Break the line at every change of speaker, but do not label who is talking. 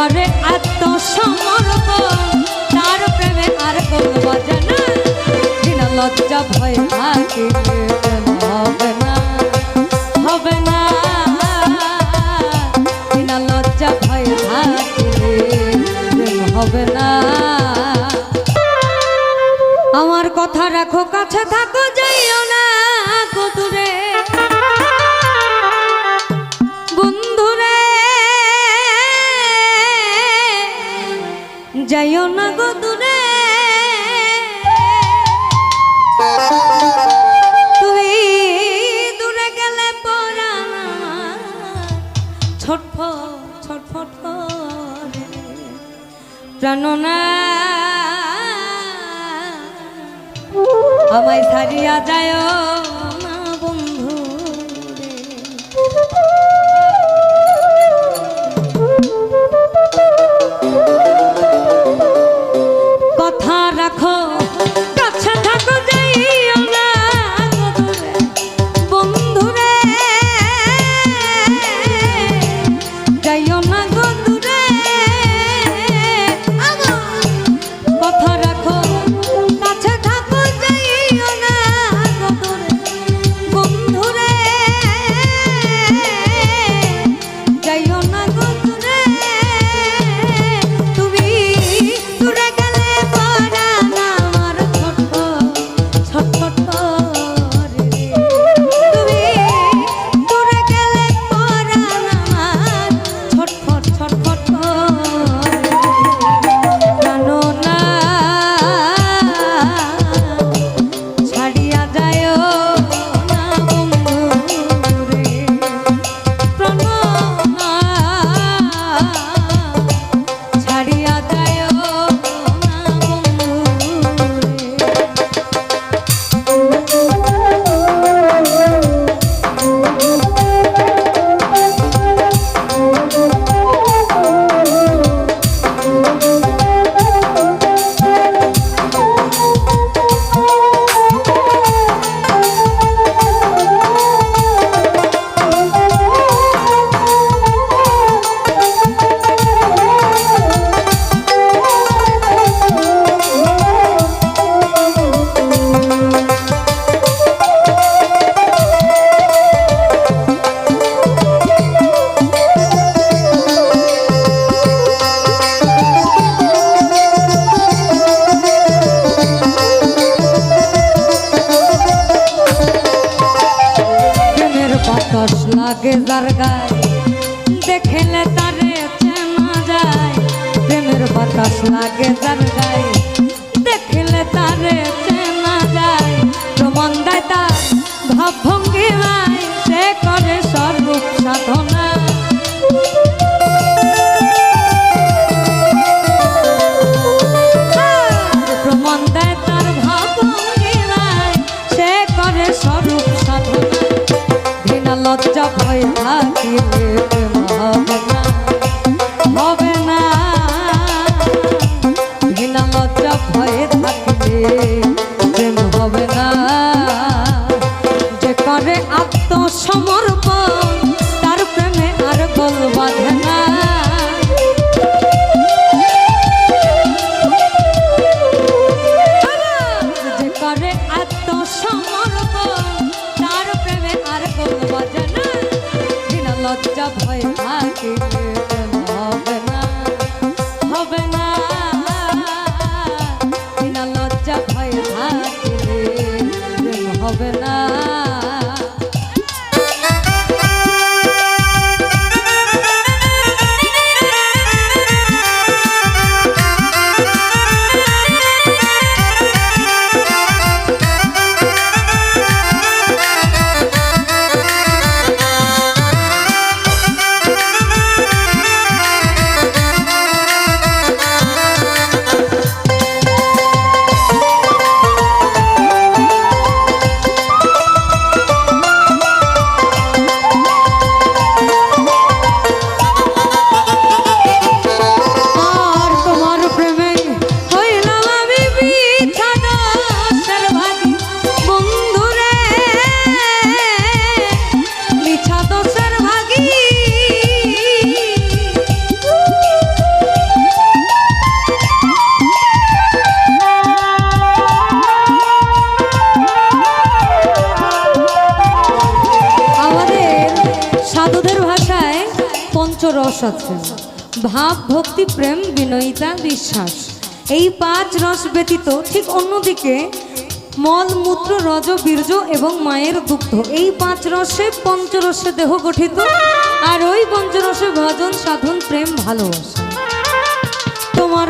করে তার প্রেমে আর কোন না বিনা লজ্জা ভয় থাকিলে হবে না। ভয় হবে না। আমার কথা রাখো, কাছে থাকো, যাইও না গো যাইও না গো দূরে। তুই দূরে গেলে ছটফ ছটফট করে। প্রাণনা আমায় ছাড়িয়া যায় যার গায়ে। দেখলে তারে চেনা যায়। প্রেমের বাতাস লাগে যার লজ্জা ভয় থাকিলে রস আছে। ভাব, ভক্তি, প্রেম বিনয়িতা বিশ্বাস এই পাঁচ রস ব্যতীত ঠিক অন্যদিকে মল, মূত্র, রজ, বীর্য এবং মায়ের দুগ্ধ। এই পাঁচ রসে পঞ্চরসে দেহ গঠিত। আর ওই পঞ্চরসে ভজন, সাধন, প্রেম, ভালোবাসা। তোমার